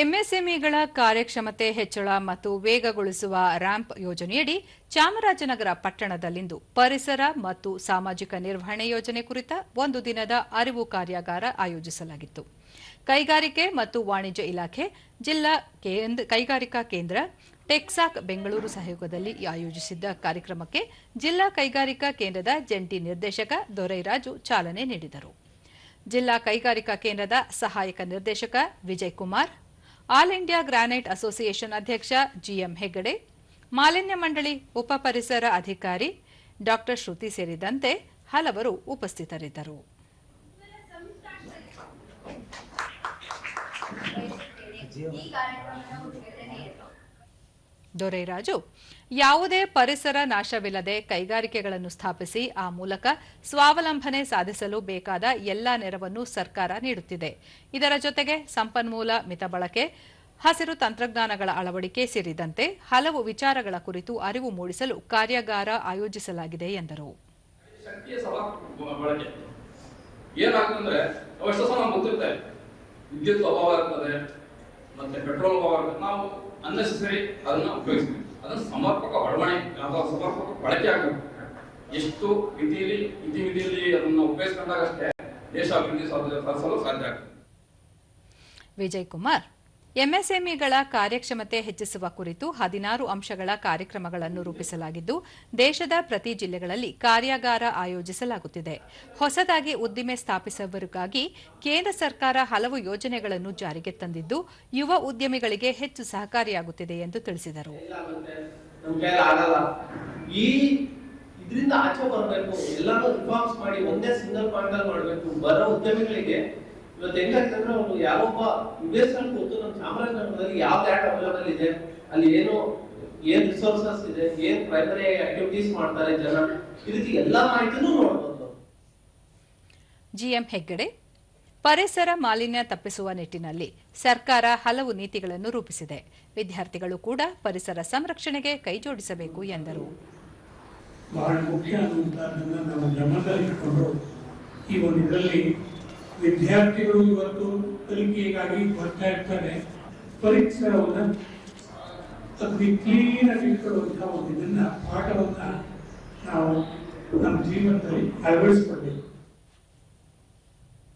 ಎಂಎಸ್ಎಂಇಗಳ ಕಾರ್ಯಕ್ಷಮತೆ ಹೆಚ್ಚಳ ಮತ್ತು ವೇಗಗೊಳಿಸುವ ರ್ಯಾಂಪ್ ಯೋಜನೆಯಡಿ ಚಾಮರಾಜನಗರ ಪಟ್ಟಣದಲ್ಲಿಂದು ಪರಿಸರ ಮತ್ತು ಸಾಮಾಜಿಕ ನಿರ್ವಹಣೆ ಯೋಜನೆ ಕುರಿತ ಒಂದು ದಿನದ ಅರಿವು ಕಾರ್ಯಾಗಾರ ಆಯೋಜಿಸಲಾಗಿತ್ತು. ಕೈಗಾರಿಕೆ ಮತ್ತು ವಾಣಿಜ್ಯ ಇಲಾಖೆ, ಜಿಲ್ಲಾ ಕೈಗಾರಿಕಾ ಕೇಂದ್ರ, ಟೆಕ್ಸಾಕ್ ಬೆಂಗಳೂರು ಸಹಯೋಗದಲ್ಲಿ ಆಯೋಜಿಸಿದ್ದ ಕಾರ್ಯಕ್ರಮಕ್ಕೆ ಜಿಲ್ಲಾ ಕೈಗಾರಿಕಾ ಕೇಂದ್ರದ ಜಂಟಿ ನಿರ್ದೇಶಕ ದೊರೈರಾಜು ಚಾಲನೆ ನೀಡಿದರು. ಜಿಲ್ಲಾ ಕೈಗಾರಿಕಾ ಕೇಂದ್ರದ ಸಹಾಯಕ ನಿರ್ದೇಶಕ Vijay Kumar all India granite association ಅಧ್ಯಕ್ಷ ಜಿಎಂ ಹೆಗಡೆ, ಮಾಲಿನ್ಯ ಮಂಡಳಿ ಉಪ ಪರಿಸರ ಅಧಿಕಾರಿ ಡಾಕ್ಟರ್ ಶ್ರುತಿ ಸೇರಿದಂತೆ ಹಲವರು ಉಪಸ್ಥಿತರಿದ್ದರು. ದೊರೈರಾಜು. ಯಾವುದೇ ಪರಿಸರ ನಾಶವಿಲ್ಲದೆ ಕೈಗಾರಿಕೆಗಳನ್ನು ಸ್ಥಾಪಿಸಿ, ಆ ಮೂಲಕ ಸ್ವಾವಲಂಬನೆ ಸಾಧಿಸಲು ಬೇಕಾದ ಎಲ್ಲಾ ನೆರವನ್ನು ಸರ್ಕಾರ ನೀಡುತ್ತಿದೆ. ಇದರ ಜೊತೆಗೆ ಸಂಪನ್ಮೂಲ, ಮಿತ ಬಳಕೆ, ಹಸಿರು ತಂತ್ರಜ್ಞಾನಗಳ ಅಳವಡಿಕೆ ಸೇರಿದಂತೆ ಹಲವು ವಿಚಾರಗಳ ಕುರಿತು ಅರಿವು ಮೂಡಿಸಲು ಕಾರ್ಯಾಗಾರ ಆಯೋಜಿಸಲಾಗಿದೆ ಎಂದರು. ಸಮ ಏನಾಗ್ತಂದ್ರೆ ಅವಷ್ಟು ನಮ್ಗೆ ಗೊತ್ತಿರುತ್ತೆ ವಿದ್ಯುತ್ ಅಭಾವ ಇರ್ತದೆ ಮತ್ತೆ ಪೆಟ್ರೋಲ್ ನಾವು ಅನ್ನೆಸೆಸರಿ ಅದನ್ನ ಉಪಯೋಗಿಸ್ತೀವಿ. ಅದನ್ನ ಸಮರ್ಪಕ ಅಥವಾ ಸಮರ್ಪಕ ಬಳಕೆ ಆಗಬೇಕು. ಎಷ್ಟು ಮಿತಿಯಲ್ಲಿ ಇತಿಮಿತಿಯಲ್ಲಿ ಅದನ್ನ ಉಪಯೋಗಿಸ್ಕೊಂಡಾಗಷ್ಟೇ ದೇಶ ಅಭಿವೃದ್ಧಿ ಸಾಧಿಸಲು ಸಾಧ್ಯ ಆಗ್ತದೆ. ವಿಜಯ್ ಕುಮಾರ್. ಎಂಎಸ್ಎಂಇಗಳ ಕಾರ್ಯಕ್ಷಮತೆ ಹೆಚ್ಚಿಸುವ ಕುರಿತು ಹದಿನಾರು ಅಂಶಗಳ ಕಾರ್ಯಕ್ರಮಗಳನ್ನು ರೂಪಿಸಲಾಗಿದ್ದು, ದೇಶದ ಪ್ರತಿ ಜಿಲ್ಲೆಗಳಲ್ಲಿ ಕಾರ್ಯಾಗಾರ ಆಯೋಜಿಸಲಾಗುತ್ತಿದೆ. ಹೊಸದಾಗಿ ಉದ್ದಿಮೆ ಸ್ಥಾಪಿಸುವವರಿಗಾಗಿ ಕೇಂದ್ರ ಸರ್ಕಾರ ಹಲವು ಯೋಜನೆಗಳನ್ನು ಜಾರಿಗೆ ತಂದಿದ್ದು, ಯುವ ಉದ್ಯಮಿಗಳಿಗೆ ಹೆಚ್ಚು ಸಹಕಾರಿಯಾಗುತ್ತಿದೆ ಎಂದು ತಿಳಿಸಿದರು. ಇದರಿಂದ ಆಚೆ ಬರಬೇಕು ರಿಫಾರ್ಮ್ಸ್ ಮಾಡಿ ಒಂದೇ ಸಿಂಗಲ್ ಪಾಯಿಂಟ್ ಮಾಡ್ಬೇಕು. ಬರೋ ಉದ್ಯಮಿಗಳಿಗೆ ಇವತ್ತು ಹೆಂಗಾಗ್ತಂದ್ರೆ ಅವನು ಯಾವೊಬ್ಬ ವಿದೇಶದಲ್ಲಿ ಕೂತು ನಮ್ಮ ಚಾಮರಾಜನಗರದಲ್ಲಿ ಯಾವ ಡ್ಯಾಟ್ ಅವೈಲೇಬಲ್ ಇದೆ ಅಲ್ಲಿ ಏನು ಏನ್ ರಿಸೋರ್ಸಸ್ ಇದೆ ಏನ್ ಪ್ರೈಮರಿ ಆಕ್ಟಿವಿಟೀಸ್ ಮಾಡ್ತಾರೆ ಜನ ಈ ರೀತಿ ಎಲ್ಲಾ ಮಾಹಿತಿನೂ ನೋಡಬಹುದು ಜಿಎಂ ಹೆಗ್ಗಡೆ ಪರಿಸರ ಮಾಲಿನ್ಯ ತಪ್ಪಿಸುವ ನಿಟ್ಟಿನಲ್ಲಿ ಸರ್ಕಾರ ಹಲವು ನೀತಿಗಳನ್ನು ರೂಪಿಸಿದೆ. ವಿದ್ಯಾರ್ಥಿಗಳು ಕೂಡ ಪರಿಸರ ಸಂರಕ್ಷಣೆಗೆ ಕೈಜೋಡಿಸಬೇಕು ಎಂದರು. ಬಹಳ ಮುಖ್ಯ ಅನ್ನುವಂಥದ್ದನ್ನು ನಾವು ಗಮನದಲ್ಲಿಟ್ಟುಕೊಂಡು ಈ ಒಂದು ಇದರಲ್ಲಿ ವಿದ್ಯಾರ್ಥಿಗಳು ಇವತ್ತು ಕಲಿಕೆಗಾಗಿ ಬರ್ತಾ ಇರ್ತಾರೆ. ಪರಿಸರವನ್ನ ಅತಿ ಕ್ಲೀನ್ ಆಗಿ ಇಟ್ಕೊಳ್ಳುವಂತಹ ಒಂದು ಇದನ್ನ ಪಾಠವನ್ನ ನಾವು ನಮ್ಮ ಜೀವನದಲ್ಲಿ ಅಳವಡಿಸ್ಕೊಳ್ಬೇಕು.